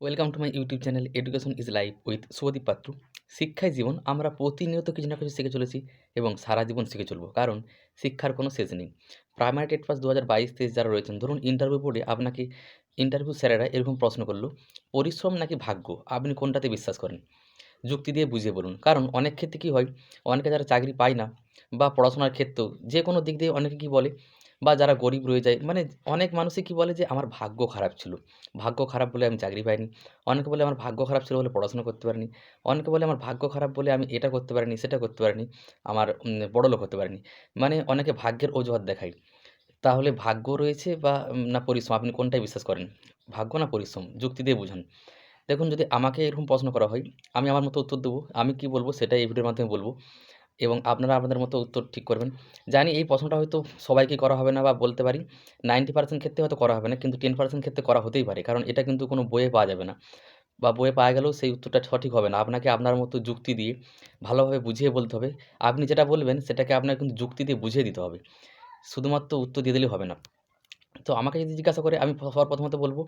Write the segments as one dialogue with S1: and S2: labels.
S1: Welcome to my YouTube channel education is life with Subhadeep Patra শিক্ষাই জীবন আমরা প্রতিনিয়ত কিছু না কিছু শিখে চলেছি এবং সারা জীবন শিখে চলবো, কারণ শিক্ষার কোনো শেষ নেই। প্রাইমারি টেট পাস দু হাজার বাইশ তেইশ যারা রয়েছেন, ধরুন ইন্টারভিউ বোর্ডে আপনাকে ইন্টারভিউ স্যারেরা এরকম প্রশ্ন করল, পরিশ্রম নাকি ভাগ্য? আপনি কোনটাতে বিশ্বাস করেন? যুক্তি দিয়ে বুঝিয়ে বলুন, কারণ অনেক ক্ষেত্রে কী হয়, অনেকে যারা চাকরি পায় না বা পড়াশোনার ক্ষেত্রেও, যে কোনো দিক দিয়ে অনেকে কী বলে বা যারা গরিব রয়ে যায় মানে অনেক মানুষই কী বলে যে আমার ভাগ্য খারাপ ছিল। ভাগ্য খারাপ বলে আমি চাকরি পাইনি। অনেকে বলে আমার ভাগ্য খারাপ ছিল বলে পড়াশোনা করতে পারিনি। অনেকে বলে আমার ভাগ্য খারাপ বলে আমি এটা করতে পারিনি সেটা করতে পারিনি আমার উম, বড়লোক হতে পারিনি। মানে অনেকে ভাগ্যের অজুহাত দেখায়। তাহলে ভাগ্য রয়েছে বা না পরিশ্রম? আপনি কোনটাই বিশ্বাস করেন? ভাগ্য না পরিশ্রম? যুক্তি দিয়ে বুঝান। দেখুন যদি আমাকে এরকম প্রশ্ন করা হয় আমি আমার মতো উত্তর দেবো। আমি কি বলব? সেটাই এই ভিডিওর মাধ্যমে বলব। এবং আপনারা আপনাদের মতো উত্তর ঠিক করবেন। জানি এই প্রশ্নটা হয়তো সবাইকে করা হবে না বা বলতে পারি। নাইনটি পার্সেন্ট ক্ষেত্রে হয়তো করা হবে না, কিন্তু টেন পার্সেন্ট ক্ষেত্রে করা হতেই পারে। কারণ এটা কিন্তু কোনো বইয়ে পাওয়া যাবে না বা বইয়ে পাওয়া গেলেও সেই উত্তরটা সঠিক হবে না। আপনাকে আপনার মতো যুক্তি দিয়ে ভালোভাবে বুঝিয়ে বলতে হবে। আপনি যেটা বলবেন সেটাকে আপনার কিন্তু যুক্তি দিয়ে বুঝিয়ে দিতে হবে। শুধুমাত্র উত্তর দিয়ে দিলেই হবে না। তো আমাকে যদি জিজ্ঞাসা করে, আমি সবার প্রথমত বলব,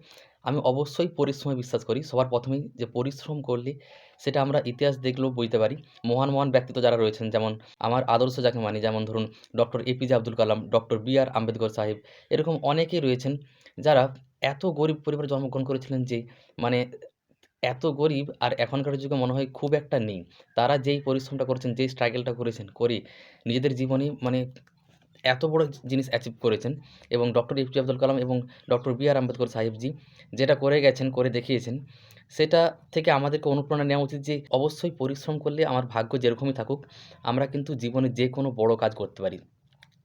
S1: আমি অবশ্যই পরিশ্রমে বিশ্বাস করি। সবার প্রথমেই যে পরিশ্রম করলে সেটা আমরা ইতিহাস দেখলেও বুঝতে পারি। মহান মহান ব্যক্তিত্ব যারা রয়েছেন, যেমন আমার আদর্শ যাকে মানি, যেমন ধরুন doctor APJ Abdul Kalam, doctor B R Ambedkar Saheb, এরকম অনেকেই রয়েছেন যারা এত গরিব পরিবারে জন্মগ্রহণ করেছিলেন যে মানে এত গরিব আর এখনকার যুগে মনে হয় খুব একটা নেই। তারা যেই পরিশ্রমটা করেছেন, যেই স্ট্রাগলটা করেছেন, করে নিজেদের জীবনে মানে এত বড় জিনিস অ্যাচিভ করেছেন এবং ডক্টর এপিজে আব্দুল কালাম এবং doctor B R Ambedkar Sahebji যেটা করে গেছেন, করে দেখিয়েছেন, সেটা থেকে আমাদেরকে অনুপ্রেরণা নেওয়া উচিত যে অবশ্যই পরিশ্রম করলে আমার ভাগ্য যেরকমই থাকুক, আমরা কিন্তু জীবনে যে কোনো বড় কাজ করতে পারি।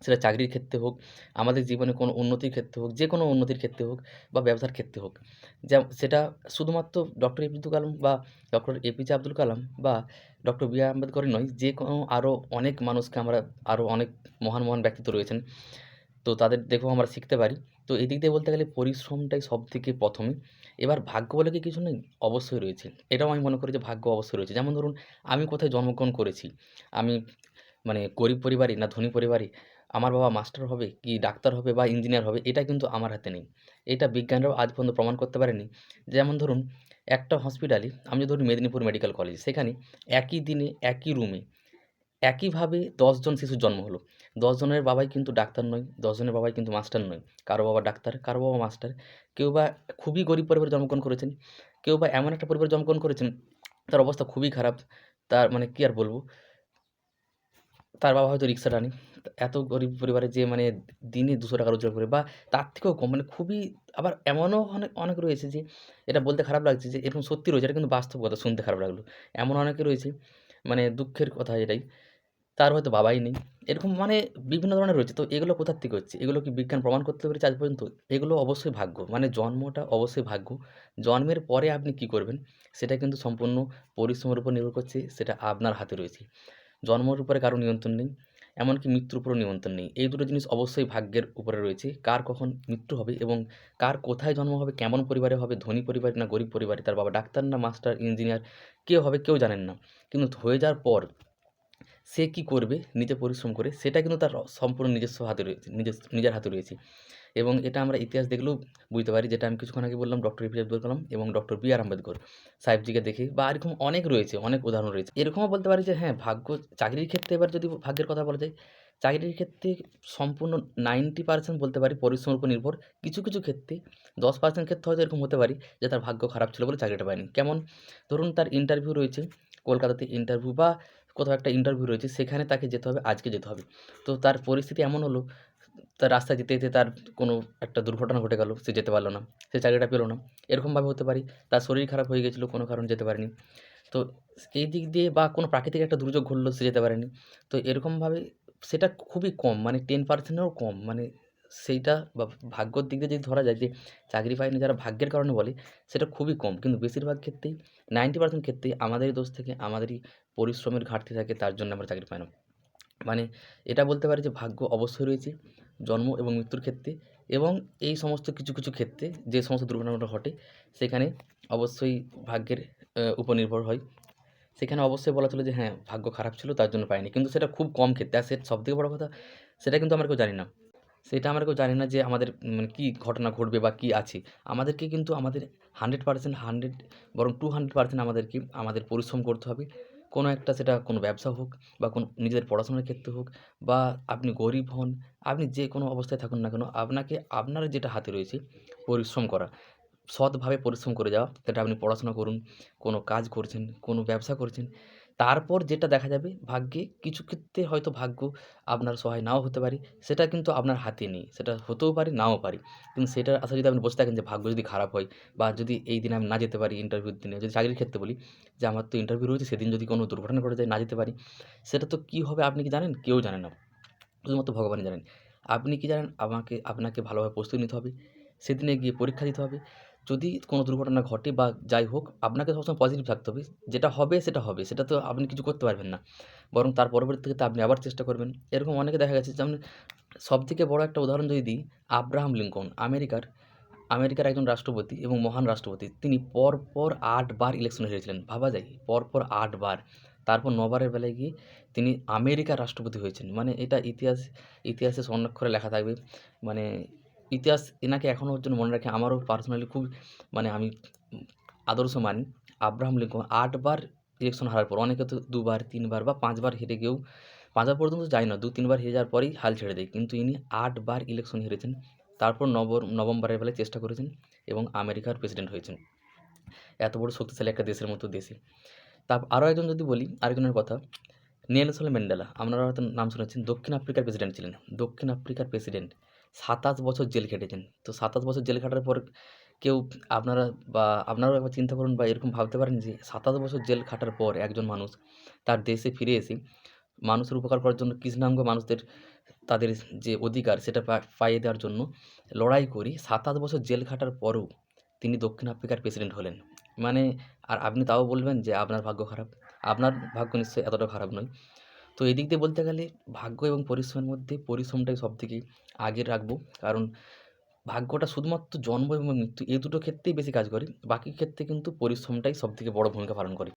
S1: সেটা চাকরির ক্ষেত্রে হোক, আমাদের জীবনে কোনো উন্নতির ক্ষেত্রে হোক, যে কোনো উন্নতির ক্ষেত্রে হোক বা ব্যবসার ক্ষেত্রে হোক। যা সেটা শুধুমাত্র ডক্টর এপিজে কালাম বা ডক্টর এপিজে আব্দুল কালাম বা ডক্টর বি আর আম্বেদকরই নয়, যে কোনো আরও অনেক মানুষকে আমরা আরও অনেক মহান মহান ব্যক্তিত্ব রয়েছেন। তো তাদের দেখেও আমরা শিখতে পারি। তো এদিক দিয়ে বলতে গেলে পরিশ্রমটাই সব থেকে প্রথমে। এবার ভাগ্য বলে কি কিছু নেই? অবশ্যই রয়েছে। এটাও আমি মনে করি যে ভাগ্য অবশ্যই রয়েছে। যেমন ধরুন, আমি কোথায় জন্মগ্রহণ করেছি। আমি মানে গরিব পরিবারে না ধনী পরিবারে আমার বাবা মাস্টার হবে কি ডাক্তার হবে বা ইঞ্জিনিয়ার হবে, এটা কিন্তু আমার হাতে নেই। এটা বিজ্ঞানীরাও আজ পর্যন্ত প্রমাণ করতে পারেনি। যেমন ধরুন, একটা হসপিটালে আমি ধরুন মেদিনীপুর মেডিকেল কলেজ সেখানে একই দিনে, একই রুমে একইভাবে দশজন শিশুর জন্ম হলো। দশজনের বাবাই কিন্তু ডাক্তার নয় দশজনের বাবাই কিন্তু মাস্টার নয়। কারও বাবা ডাক্তার, কারও বাবা মাস্টার কেউ বা খুবই গরিব পরিবারে জন্মগ্রহণ করেছেন, কেউ বা এমন একটা পরিবারে জন্মগ্রহণ করেছেন, তার অবস্থা খুবই খারাপ, তার মানে কী আর বলব? তার বাবা হয়তো রিক্সা টানে। এত গরিব পরিবারে যে মানে দিনে দুশো টাকা রোজগার করে বা তার থেকেও কম মানে খুবই আবার এমনও অনেক অনেক রয়েছে যে এটা বলতে খারাপ লাগছে যে এরকম সত্যি রয়েছে, এটা কিন্তু বাস্তব কথা শুনতে খারাপ লাগল। এমন অনেকে রয়েছে মানে দুঃখের কথা এটাই, তার হয়তো বাবাই নেই। এরকম মানে বিভিন্ন ধরনের রয়েছে, তো এগুলো কোথার থেকে হচ্ছে? এগুলো কি বিজ্ঞান প্রমাণ করতে পেরেছে আজ পর্যন্ত? এগুলো অবশ্যই ভাগ্য মানে জন্মটা অবশ্যই ভাগ্য। জন্মের পরে আপনি কি করবেন, সেটা কিন্তু সম্পূর্ণ পরিশ্রমের উপর নির্ভর করছে, সেটা আপনার হাতে রয়েছে। জন্মের উপরে কারও নিয়ন্ত্রণ নেই, এমনকি মৃত্যুর উপরও নিয়ন্ত্রণ নেই। এই দুটো জিনিস অবশ্যই ভাগ্যের উপরে রয়েছে। কার কখন মৃত্যু হবে এবং কার কোথায় জন্ম হবে, কেমন পরিবারে হবে, ধনী পরিবারে না গরিব পরিবারে, তার বাবা ডাক্তার না মাস্টার ইঞ্জিনিয়ার, কেউ হবে কেউ জানেন না। কিন্তু হয়ে যাওয়ার পর সে কী করবে? নিজে পরিশ্রম করে, সেটা কিন্তু তার সম্পূর্ণ নিজস্ব হাতে রয়েছে নিজের নিজের হাতে রয়েছে। এবং এটা আমরা ইতিহাস দেখলেও বুঝতে পারি যেটা আমি কিছুক্ষণ আগে বললাম, ডক্টর এপিজে আব্দুল কালাম এবং ডক্টর বি আর আম্বেদকর, সাহেবজিকে দেখে বা এরকম অনেক রয়েছে, অনেক উদাহরণ রয়েছে। এরকমও বলতে পারি যে হ্যাঁ ভাগ্য, চাকরির ক্ষেত্রে এবার যদি ভাগ্যের কথা বলা যায়, চাকরির ক্ষেত্রে সম্পূর্ণ নাইনটি পার্সেন্ট বলতে পারি পরিশ্রমের উপর নির্ভর। কিছু কিছু ক্ষেত্রে দশ পার্সেন্ট ক্ষেত্রে হয়তো এরকম হতে পারি যে, তার ভাগ্য খারাপ ছিল বলে চাকরিটা পায়নি। কেমন? ধরুন তার ইন্টারভিউ রয়েছে, কলকাতাতে ইন্টারভিউ বা কোথাও একটা ইন্টারভিউ রয়েছে, সেখানে তাকে যেতে হবে, আজকে যেতে হবে। তো তার পরিস্থিতি এমন হলো, তার রাস্তায় যেতে যেতে তার কোনো একটা দুর্ঘটনা ঘটে গেল, সে যেতে পারল না, সে চাকরিটা পেল না। এরকমভাবে হতে পারে, তার শরীর খারাপ হয়ে গেছিল, কোনো কারণে যেতে পারেনি। তো এই দিক দিয়ে বা কোনো প্রাকৃতিক একটা দুর্যোগ ঘটলো, সে যেতে পারেনি। তো এরকমভাবে সেটা খুবই কম মানে টেন পার্সেন্টেরও কম মানে সেইটা বা ভাগ্যর দিক দিয়ে যদি ধরা যায় যে চাকরি পায়নি যারা ভাগ্যের কারণে বলে, সেটা খুবই কম। কিন্তু বেশিরভাগ ক্ষেত্রেই নাইনটি পার্সেন্ট ক্ষেত্রেই আমাদেরই দোষ থেকে আমাদেরই পরিশ্রমের ঘাটতি থাকে, তার জন্য আমরা চাকরি পাই না। মানে এটা বলতে পারি যে ভাগ্য অবশ্যই রয়েছে, জন্ম এবং মৃত্যুর ক্ষেত্রে এবং এই সমস্ত কিছু কিছু ক্ষেত্রে যে সমস্ত দুর্ঘটনাগুলো ঘটে, সেখানে অবশ্যই ভাগ্যের উপর নির্ভর হয়। সেখানে অবশ্যই বলা চলে যে হ্যাঁ ভাগ্য খারাপ ছিল, তার জন্য পাইনি। কিন্তু সেটা খুব কম ক্ষেত্রে, আর সেটা সবথেকে বড় কথা, সেটা কিন্তু আমরা কেউ জানি না। সেটা আমরা কেউ জানি না যে আমাদের মানে কী ঘটনা ঘটবে বা কী আছে। আমাদেরকে কিন্তু আমাদের হান্ড্রেড পার্সেন্ট হান্ড্রেড বরং টু হান্ড্রেড পার্সেন্ট আমাদেরকে, আমাদের পরিশ্রম করতে হবে। কোনো একটা সেটা কোনো ব্যবসা হোক বা কোনো নিজেদের পড়াশোনার ক্ষেত্রে হোক বা আপনি গরিব হন, আপনি যে কোনো অবস্থায় থাকুন না কেন, আপনাকে, আপনার যেটা হাতে রয়েছে পরিশ্রম করা। সৎভাবে পরিশ্রম করে যাওয়া, সেটা আপনি পড়াশোনা করুন, কোনো কাজ করছেন, কোনো ব্যবসা করছেন তারপর যেটা দেখা যাবে ভাগ্যে কিছু ক্ষেত্রে হয়তো ভাগ্য আপনার সহায় নাও হতে পারে। সেটা কিন্তু আপনার হাতে নেই, সেটা হতেও পারে, নাও পারে। কিন্তু সেটার আশায় যদি আপনি বসে থাকেন যে ভাগ্য যদি খারাপ হয় বা যদি এই দিনে আমি না যেতে পারি ইন্টারভিউর দিনে, যদি চাকরির ক্ষেত্রে বলি যে আমার তো ইন্টারভিউ রয়েছে, সেদিন যদি কোনো দুর্ঘটনা ঘটে যায়, না যেতে পারি, সেটা তো কী হবে আপনি কি জানেন? কেউ জানে না। শুধুমাত্র ভগবানই জানেন। আপনি কি জানেন? আমাকে, আপনাকে ভালোভাবে প্রস্তুতি নিতে হবে। সেদিনে গিয়ে পরীক্ষা দিতে হবে। যদি কোনো দুর্ঘটনা ঘটে বা যাই হোক, আপনাকে সবসময় পজিটিভ থাকতে হবে। যেটা হবে, সেটা হবে। সেটা তো আপনি কিছু করতে পারবেন না। বরং তার পরবর্তীতে আপনি আবার চেষ্টা করবেন। এরকম অনেকে দেখা গেছে যেমন সবথেকে বড় একটা উদাহরণ যদি দিই, আব্রাহাম লিঙ্কন, আমেরিকার আমেরিকার একজন রাষ্ট্রপতি এবং মহান রাষ্ট্রপতি। তিনি পরপর আটবার ইলেকশনে হেরেছিলেন। ভাবা যায়, পরপর আটবার তারপর নবারের বেলায় গিয়ে তিনি আমেরিকার রাষ্ট্রপতি হয়েছেন। মানে এটা ইতিহাস, ইতিহাসে স্বর্ণাক্ষরে লেখা থাকবে। মানে ইতিহাস এনাকে এখনও পর্যন্ত মনে রাখে। আমারও পার্সোনালি খুব মানে আমি আদর্শ মানি। আব্রাহাম লিঙ্কন আটবার ইলেকশন হারার পর, অনেকে তো দুবার, তিনবার বা পাঁচবার হেরে গিয়েও, পাঁচবার পর্যন্ত যায় না দু তিনবার হেরে যাওয়ার পরেই হাল ছেড়ে দেয়। কিন্তু ইনি আটবার ইলেকশন হেরেছেন, তারপর নবর নবমবারের বেলায় চেষ্টা করেছেন এবং আমেরিকার প্রেসিডেন্ট হয়েছেন। এত বড় শক্তিশালী একটা দেশের মতো দেশে। তা আরও একজন যদি বলি, আরেকজনের কথা, নেলসন ম্যান্ডেলা। আপনারা হয়তো নাম শুনেছেন, দক্ষিণ আফ্রিকার প্রেসিডেন্ট ছিলেন। দক্ষিণ আফ্রিকার প্রেসিডেন্ট সাতাশ বছর জেল খেটেছেন। তো সাতাশ বছর জেল খাটার পর কেউ আপনারা বা আপনারাও একবার চিন্তা করুন বা এরকম ভাবতে পারেন যে সাতাশ বছর জেল খাটার পর একজন মানুষ তার দেশে ফিরে এসে মানুষের উপকার করার জন্য কৃষ্ণাঙ্গ মানুষদের তাদের যে অধিকার সেটা পাইয়ে দেওয়ার জন্য লড়াই করি সাতাশ বছর জেল খাটার পরেও তিনি দক্ষিণ আফ্রিকার প্রেসিডেন্ট হলেন। মানে আর আপনি তাও বলবেন যে আপনার ভাগ্য খারাপ। আপনার ভাগ্য নিশ্চয়ই এতটা খারাপ নয়। তো এদিক দিয়ে বলতে গেলে ভাগ্য এবং পরিশ্রমের মধ্যে পরিশ্রমটাই সব থেকে আগে রাখব। কারণ ভাগ্যটা শুধুমাত্র জন্ম এবং মৃত্যু এই দুটো ক্ষেত্রেই বেশি কাজ করে। বাকি ক্ষেত্রে কিন্তু পরিশ্রমটাই সব থেকে বড়ো ভূমিকা পালন করে।